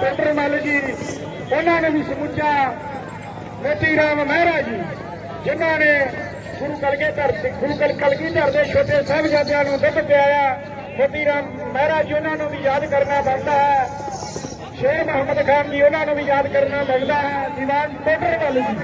ਪਿੰਡਰ ਮੱਲ ਜੀ ਉਹਨਾਂ ਨੇ ਵੀ ਸਮੁੱਚਾ ਮੋਤੀ ਰਾਮ ਮਹਿਰਾ ਜੀ, ਜਿਨ੍ਹਾਂ ਨੇ ਗੁਰੂ ਕਲਗੀਧਰ ਗੁਰੂ ਕਲ ਕਲਗੀਧਰ ਦੇ ਛੋਟੇ ਸਾਹਿਬਜ਼ਾਦਿਆਂ ਨੂੰ ਦੁੱਧ ਪਿਆਇਆ ਮੋਤੀ ਰਾਮ ਮਹਿਰਾ ਜੀ, ਉਹਨਾਂ ਨੂੰ ਵੀ ਯਾਦ ਕਰਨਾ ਬਣਦਾ ਹੈ। ਸ਼ੇਰ ਮੁਹੰਮਦ ਖਾਨ ਜੀ, ਉਹਨਾਂ ਨੂੰ ਵੀ ਯਾਦ ਕਰਨਾ ਬਣਦਾ ਹੈ। ਦੀਵਾਨ ਪਿੰਡਰ ਮੱਲ ਜੀ।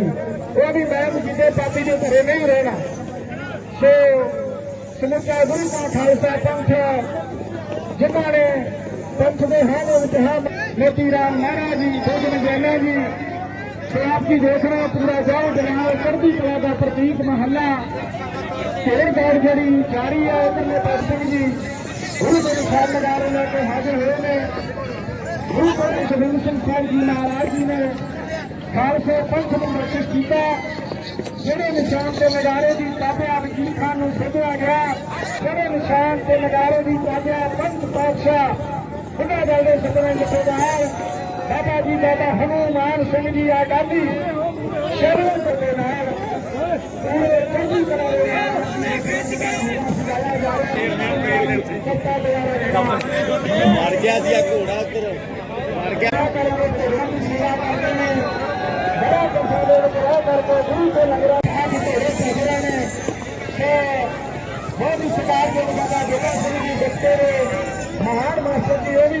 ਉਹ ਵੀ ਮੈਂ ਜਿੱਦੇ ਪਾਪੀ ਦੇ ਘਰੇ ਨਹੀਂ ਰਹਿਣਾ। ਸੋ ਸਮੁੱਚਾ ਗੁਰੂ ਕਾ ਖਾਲਸਾ ਪੰਥ ਜਿਨ੍ਹਾਂ ਨੇ ਪੰਥ ਦੇ ਹਾਲੇ ਵਿੱਚ ਹੈ ਮੋਤੀ ਰਾਮ ਮਹਾਰਾਜ ਜੀ ਭੋਜਨ ਜੈਨਾ ਜੀ ਸੋ ਆਪ ਜੀ ਦੇਖ ਰਹੇ ਪੂਰਾ ਗਾਉਂ ਜਨਾਬ ਚੜ੍ਹਦੀ ਕਲਾ ਦਾ ਪ੍ਰਤੀਕ ਮਹੱਲਾ ਢੇਰ ਦੌੜ ਜਿਹੜੀ ਜਾਰੀ ਹੈ ਉਧਰਲੇ ਪਾਸੇ ਜੀ ਗੁਰੂ ਦੇ ਸਾਹਿਬ ਲਗਾ ਰਹੇ ਲੈ ਕੇ ਹਾਜ਼ਰ ਹੋਏ ਨੇ। ਗੁਰੂ ਗੋਬਿੰਦ ਸਿੰਘ ਸਾਹਿਬ ਜੀ ਮਹਾਰਾਜ ਜੀ ਨੇ ਖਾਲਸੇ ਪੰਥ ਨੂੰ ਰਖਿਤ ਕੀਤਾ ਜਿਹੜੇ ਨਿਸ਼ਾਨ ਤੇ ਨਗਾਰੇ ਦੀ ਤਾਬਿਆ ਵਕੀਲ ਖਾਨ ਨੂੰ ਸੱਦਿਆ ਗਿਆ ਜਿਹੜੇ ਨਿਸ਼ਾਨ ਤੇ ਨਗਾਰੇ ਦੀ ਤਾਬਿਆ ਪੰਥ ਪਾਤਸ਼ਾਹ ਉਹਨਾਂ ਦਲ ਦੇ ਸਤਵੇਂ ਜਥੇਦਾਰ ਬਾਬਾ ਜੀ ਬਾਬਾ ਹਨੂਮਾਨ ਸਿੰਘ ਜੀ ਆ ਗਾਂਧੀ ਸ਼ਰਨ ਦੇ ਨਾਲ ਪੂਰੇ ਚੰਗੀ ਤਰ੍ਹਾਂ ਦੇ ਨਾਲ ਜਾ ਮਰ ਗਿਆ ਸੀ ਆ ਘੋੜਾ ਉੱਧਰ। ਮਰ ਗਿਆ। ਕਿਆ ਕਰਕੇ ਪ੍ਰਧਾਨ ਦੀ ਸੇਵਾ ਕਰਦੇ ਨੇ ਬੜਾ ਕੰਸਾਲੇ ਵਿੱਚ ਰਹਿ ਕਰਕੇ ਗੁਰੂ ਤੇ ਲੰਗਰਾ ਅੱਜ ਤੇਰੇ ਸਹਿਰਾ ਨੇ ਤੇ ਬਹੁਤ ਹੀ ਸਤਿਕਾਰ ਦੇ ਬਾਬਾ ਜੋਗਾ ਸਿੰਘ ਜੀ ਬੱਚੇ ਨੇ ਮਹਾਨ ਮਾਸਟਰ ਜੀ ਉਹ ਵੀ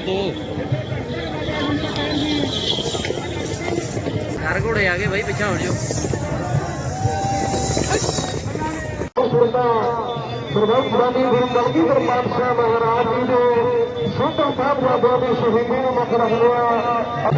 ਦੋ ਦੋ। ਚਾਰ ਘੋੜੇ ਆ ਗਏ ਬਾਈ, ਪਿੱਛਾ ਹੋ ਜਿਓ ਸੁਰਤਾ ਸਰਬੱਤ ਗੁਰੂ ਕਲਗੀਧਰ ਪਾਤਸ਼ਾਹ ਮਹਾਰਾਜ ਜੀ ਦੇ ਸੋਧਾ ਸਾਹਿਬ ਦੀ ਸ਼ਹੀਦੀ ਨੂੰ ਮੁੱਖ ਰੱਖਦਿਆਂ ਆ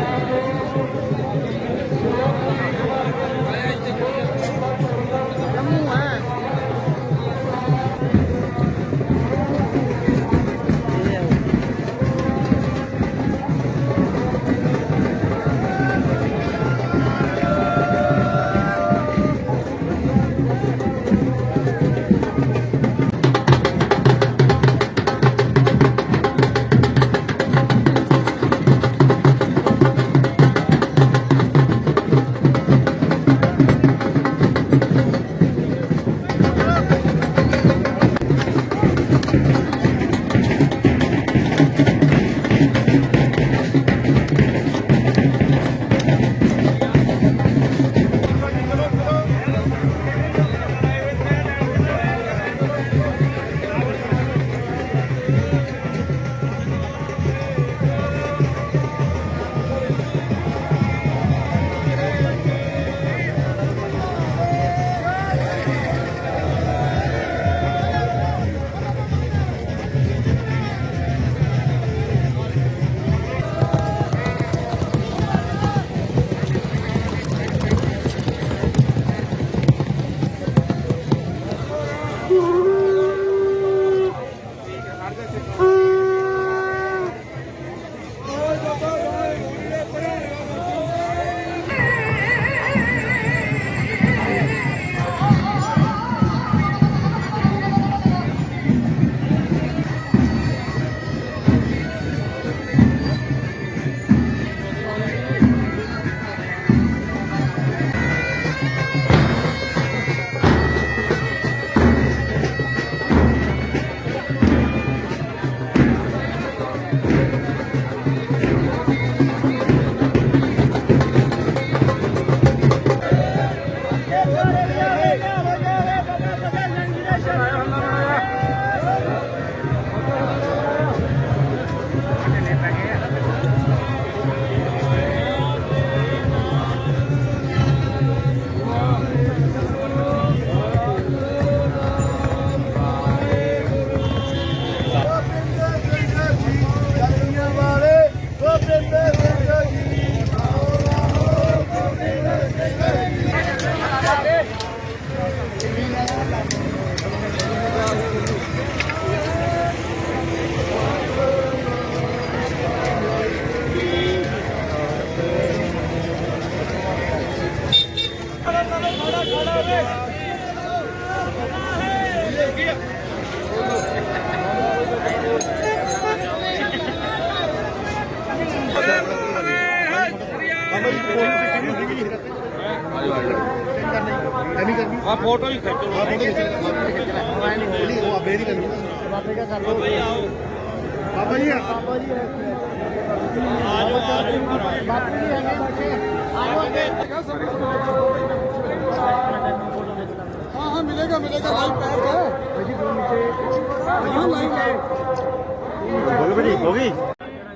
ਆ ਫੋਟੋ ਹੀ ਖਿੱਚੋ ਆ ਫੋਟੋ ਖਿੱਚੋ ਉਹ ਆਪੇ ਦੀ ਕਰਨੀ ਬਾਬੇ ਦਾ ਕਰ ਲੋ ਬਾਬਾ ਜੀ ਆਓ ਬਾਬਾ ਜੀ ਬਾਬਾ ਜੀ ਆਜੋ ਆਜੋ ਬਾਬਾ ਜੀ ਹੈਗੇ ਬੱਚੇ ਆਜੋ ਅੱਗੇ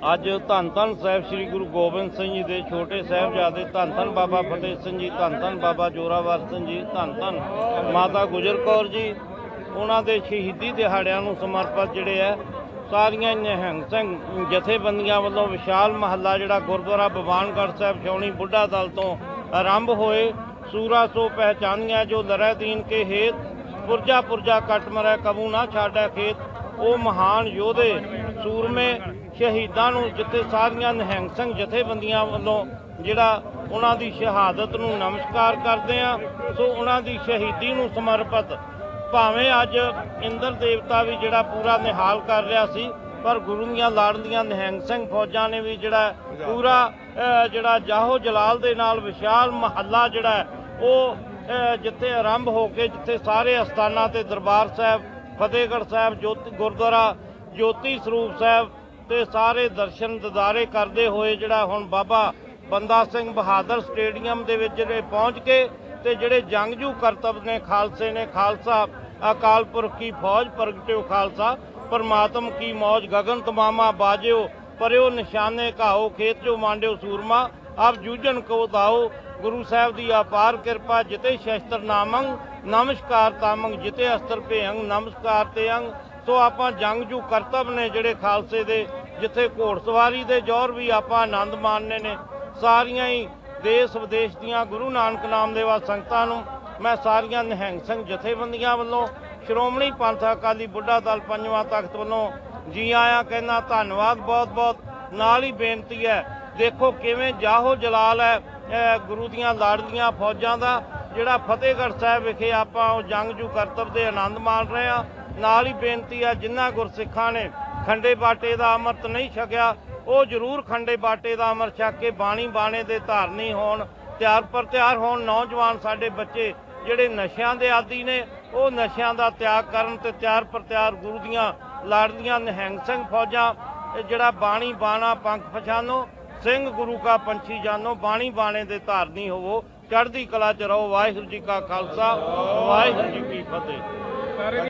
ਅੱਜ ਧੰਨ ਧੰਨ ਸਾਹਿਬ ਸ੍ਰੀ ਗੁਰੂ ਗੋਬਿੰਦ ਸਿੰਘ ਜੀ ਦੇ ਛੋਟੇ ਸਾਹਿਬਜ਼ਾਦੇ ਧੰਨ ਧੰਨ ਬਾਬਾ ਫਤਿਹ ਸਿੰਘ ਜੀ ਧੰਨ ਧੰਨ ਬਾਬਾ ਜੋਰਾਵਰ ਸਿੰਘ ਜੀ ਧੰਨ ਧੰਨ ਮਾਤਾ ਗੁਜਰ ਕੌਰ ਜੀ ਉਹਨਾਂ ਦੇ ਸ਼ਹੀਦੀ ਦਿਹਾੜਿਆਂ ਨੂੰ ਸਮਰਪਿਤ ਜਿਹੜੇ ਆ ਸਾਰੀਆਂ ਨਿਹੰਗ ਸਿੰਘ ਜਥੇਬੰਦੀਆਂ ਵੱਲੋਂ ਵਿਸ਼ਾਲ ਮਹੱਲਾ ਜਿਹੜਾ ਗੁਰਦੁਆਰਾ ਬਵਾਨਗੜ੍ਹ ਸਾਹਿਬ ਛਾਉਣੀ ਬੁੱਢਾ ਦਲ ਤੋਂ ਆਰੰਭ ਹੋਏ ਸੂਰਾ ਸੋ ਪਹਿਚਾਨੀਆਂ ਜੋ ਲਰੈ ਦੀਨ ਕੇ ਹੇਤ, ਪੁਰਜਾ ਪੁਰਜਾ ਕੱਟ ਮਰੈ ਕਬੂ ਨਾ ਛਾੜੈ ਖੇਤ। ਉਹ ਮਹਾਨ ਯੋਧੇ, ਸੂਰਮੇ, ਸ਼ਹੀਦਾਂ ਨੂੰ ਜਿੱਥੇ ਸਾਰੀਆਂ ਨਿਹੰਗ ਸਿੰਘ ਜਥੇਬੰਦੀਆਂ ਵੱਲੋਂ ਜਿਹੜਾ ਉਹਨਾਂ ਦੀ ਸ਼ਹਾਦਤ ਨੂੰ ਨਮਸਕਾਰ ਕਰਦੇ ਆ, ਸੋ ਉਹਨਾਂ ਦੀ ਸ਼ਹੀਦੀ ਨੂੰ ਸਮਰਪਿਤ। ਭਾਵੇਂ ਅੱਜ ਇੰਦਰ ਦੇਵਤਾ ਵੀ ਜਿਹੜਾ ਪੂਰਾ ਨਿਹਾਲ ਕਰ ਰਿਹਾ ਸੀ ਪਰ ਗੁਰੂ ਦੀਆਂ ਲਾੜਲੀਆਂ ਨਿਹੰਗ ਸਿੰਘ ਫੌਜਾਂ ਨੇ ਵੀ ਜਿਹੜਾ ਪੂਰਾ ਜਿਹੜਾ ਜਾਹੋ ਜਲਾਲ ਦੇ ਨਾਲ ਵਿਸ਼ਾਲ ਮਹੱਲਾ ਜਿਹੜਾ ਉਹ ਜਿੱਥੇ ਆਰੰਭ ਹੋ ਕੇ ਜਿੱਥੇ ਸਾਰੇ ਅਸਥਾਨਾਂ ਤੇ ਦਰਬਾਰ ਸਾਹਿਬ ਫਤਿਹਗੜ੍ਹ ਸਾਹਿਬ ਜੋਤੀ ਗੁਰਦੁਆਰਾ ਜੋਤੀ ਸਰੂਪ ਸਾਹਿਬ ਤੇ ਸਾਰੇ ਦਰਸ਼ਨ ਦਿਦਾਰੇ ਕਰਦੇ ਹੋਏ ਜਿਹੜਾ ਹੁਣ ਬਾਬਾ ਬੰਦਾ ਸਿੰਘ ਬਹਾਦਰ ਸਟੇਡੀਅਮ ਦੇ ਵਿੱਚ ਜਿਹੜੇ ਪਹੁੰਚ ਕੇ ਤੇ ਜਿਹੜੇ ਜੰਗਜੂ ਕਰਤੱਵ ਨੇ ਖਾਲਸੇ ਨੇ ਖਾਲਸਾ ਅਕਾਲ ਪੁਰਖ ਕੀ ਫੌਜ ਪ੍ਰਗਟਿਓ ਖਾਲਸਾ ਪਰਮਾਤਮ ਕੀ ਮੌਜ, ਗਗਨ ਤਮਾਮਾ ਬਾਜਿਓ, ਪਰਿਓ ਨਿਸ਼ਾਨੇ ਘਾਓ, ਖੇਤ ਜੋ ਮਾਂਡਿਓ ਸੂਰਮਾ, ਆਪ ਜੂਝਣ ਕੋ ਦਾਓ ਗੁਰੂ ਸਾਹਿਬ ਦੀ ਅਪਾਰ ਕਿਰਪਾ ਜਿਤੇ ਸ਼ਸਤਰ ਨਾਮੰਗ ਨਮਸਕਾਰ ਤਾਮੰਗ ਜਿਤੇ ਅਸਤਰ ਭੇਅੰਗ ਨਮਸਕਾਰ ਤੇ ਅੰਗ ਸੋ ਆਪਾਂ ਜੰਗ ਜੂ ਕਰਤੱਵ ਨੇ ਜਿਹੜੇ ਖਾਲਸੇ ਦੇ, ਜਿੱਥੇ ਘੋੜਸਵਾਰੀ ਦੇ ਜ਼ੋਰ ਵੀ ਆਪਾਂ ਆਨੰਦ ਮਾਣਨੇ ਨੇ, ਸਾਰੀਆਂ ਹੀ ਦੇਸ਼ ਵਿਦੇਸ਼ ਦੀਆਂ ਗੁਰੂ ਨਾਨਕ ਨਾਮ ਦੇ ਵਾ ਸੰਗਤਾਂ ਨੂੰ ਮੈਂ ਸਾਰੀਆਂ ਨਿਹੰਗ ਸਿੰਘ ਜਥੇਬੰਦੀਆਂ ਵੱਲੋਂ ਸ਼੍ਰੋਮਣੀ ਪੰਥ ਅਕਾਲੀ ਬੁੱਢਾ ਦਲ ਪੰਜਵਾਂ ਤਖਤ ਵੱਲੋਂ ਜੀ ਆਇਆਂ ਕਹਿੰਦਾ ਧੰਨਵਾਦ, ਬਹੁਤ ਬਹੁਤ। ਨਾਲ ਹੀ ਬੇਨਤੀ ਹੈ, ਦੇਖੋ ਕਿਵੇਂ ਜਾਹੋ ਜਲਾਲ ਹੈ ਗੁਰੂ ਦੀਆਂ ਲਾੜਲੀਆਂ ਫੌਜਾਂ ਦਾ, ਜਿਹੜਾ ਫਤਿਹਗੜ੍ਹ ਸਾਹਿਬ ਵਿਖੇ ਆਪਾਂ ਉਹ ਜੰਗਜੂ ਕਰਤੱਵ ਦੇ ਆਨੰਦ ਮਾਣ ਰਹੇ ਆ ਨਾਲ ਹੀ ਬੇਨਤੀ ਹੈ ਜਿਨ੍ਹਾਂ ਗੁਰਸਿੱਖਾਂ ਨੇ ਖੰਡੇ ਬਾਟੇ ਦਾ ਅੰਮ੍ਰਿਤ ਨਹੀਂ ਛਕਿਆ, ਉਹ ਜ਼ਰੂਰ ਖੰਡੇ ਬਾਟੇ ਦਾ ਅੰਮ੍ਰਿਤ ਛਕ ਕੇ ਬਾਣੀ ਬਾਣੇ ਦੇ ਧਾਰਨੀ ਹੋਣ ਤਿਆਰ ਪਰ ਤਿਆਰ ਹੋਣ। ਨੌਜਵਾਨ ਸਾਡੇ ਬੱਚੇ ਜਿਹੜੇ ਨਸ਼ਿਆਂ ਦੇ ਆਦੀ ਨੇ, ਉਹ ਨਸ਼ਿਆਂ ਦਾ ਤਿਆਗ ਕਰਨ ਤੇ ਤਿਆਰ ਪ੍ਰਤਿਆਰ ਗੁਰੂ ਦੀਆਂ ਲਾੜਲੀਆਂ ਨਿਹੰਗ ਸਿੰਘ ਫੌਜਾਂ ਜਿਹੜਾ ਬਾਣੀ ਬਾਣਾ ਪੰਖ ਪਛਾਨੋ, ਸਿੰਘ ਗੁਰੂ ਕਾ ਪੰਛੀ ਜਾਨੋ, ਬਾਣੀ ਬਾਣੇ ਦੇ ਧਾਰਨੀ ਹੋਵੋ, ਚੜ੍ਹਦੀ ਕਲਾ ਚ ਰਹੋ, ਵਾਹਿਗੁਰੂ ਜੀ ਕਾ ਖਾਲਸਾ, ਵਾਹਿਗੁਰੂ ਜੀ ਕੀ ਫਤਿਹ।